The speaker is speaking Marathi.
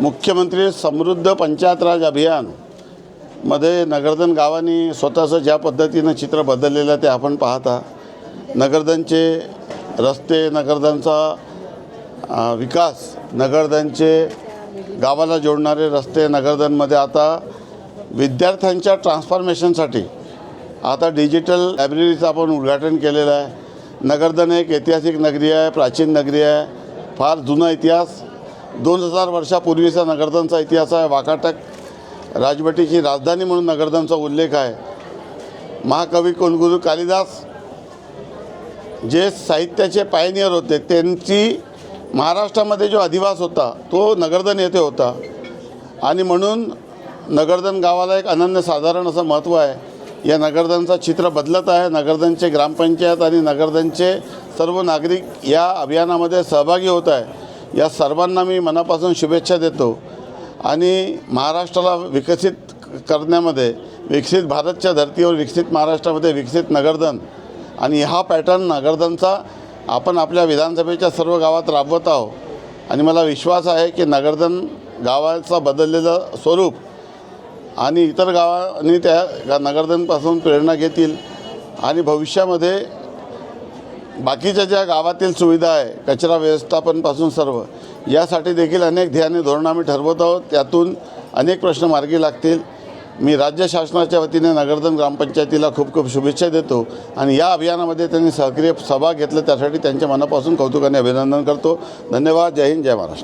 मुख्यमंत्री समृद्ध पंचायत राज अभियानमध्ये नगरधन गावांनी स्वतःचं ज्या पद्धतीनं चित्र बदललेलं आहे ते आपण पाहता. नगरधनचे रस्ते नगरधनचा विकास नगरधनचे गावाला जोडणारे रस्ते नगरधनमध्ये आता विद्यार्थ्यांच्या ट्रान्सफॉर्मेशनसाठी आता डिजिटल लायब्ररीचं आपण उद्घाटन केलेलं आहे. नगरधन एक ऐतिहासिक नगरी आहे प्राचीन नगरी आहे फार जुना इतिहास. दोन हजार वर्षापूर्वीचा नगरधनचा इतिहास आहे. वाकाटक राजवटीची राजधानी म्हणून नगरधनचा उल्लेख आहे. महाकवी कुलगुरू कालिदास जे साहित्याचे पायनियर होते त्यांची महाराष्ट्रामध्ये जो अधिवास होता तो नगरधन येथे होता. आणि म्हणून नगरधन गावाला एक अनन्यसाधारण असं महत्त्व आहे. या नगरधनचं चित्र बदलत आहे. नगरधनचे ग्रामपंचायत आणि नगरधनचे सर्व नागरिक या अभियानामध्ये सहभागी होत आहे. या सर्वांना मी मनापासून शुभेच्छा देतो. आणि महाराष्ट्राला विकसित करण्यामध्ये विकसित भारतच्या धर्तीवर विकसित महाराष्ट्रामध्ये विकसित नगरधन आणि हा पॅटर्न नगरधनचा आपण आपल्या विधानसभेच्या सर्व गावात राबवत आहोत. आणि मला विश्वास आहे की नगरधन गावाचं बदललेलं स्वरूप आणि इतर गावांनी त्या नगरधनपासून प्रेरणा घेतील आणि भविष्यामध्ये बाकीच्या ज्या गावातील सुविधा आहे कचरा व्यवस्थापनपासून सर्व यासाठी देखील अनेक ध्येयाने धोरणं आम्ही ठरवत आहोत. त्यातून अनेक प्रश्न मार्गी लागतील. मी राज्य शासनाच्या वतीने नगरधन ग्रामपंचायतीला खूप खूप शुभेच्छा देतो आणि या अभियानामध्ये त्यांनी सक्रिय सहभाग घेतला. त्यासाठी त्यांच्या मनापासून कौतुकाने अभिनंदन करतो. धन्यवाद. जय हिंद. जय महाराष्ट्र.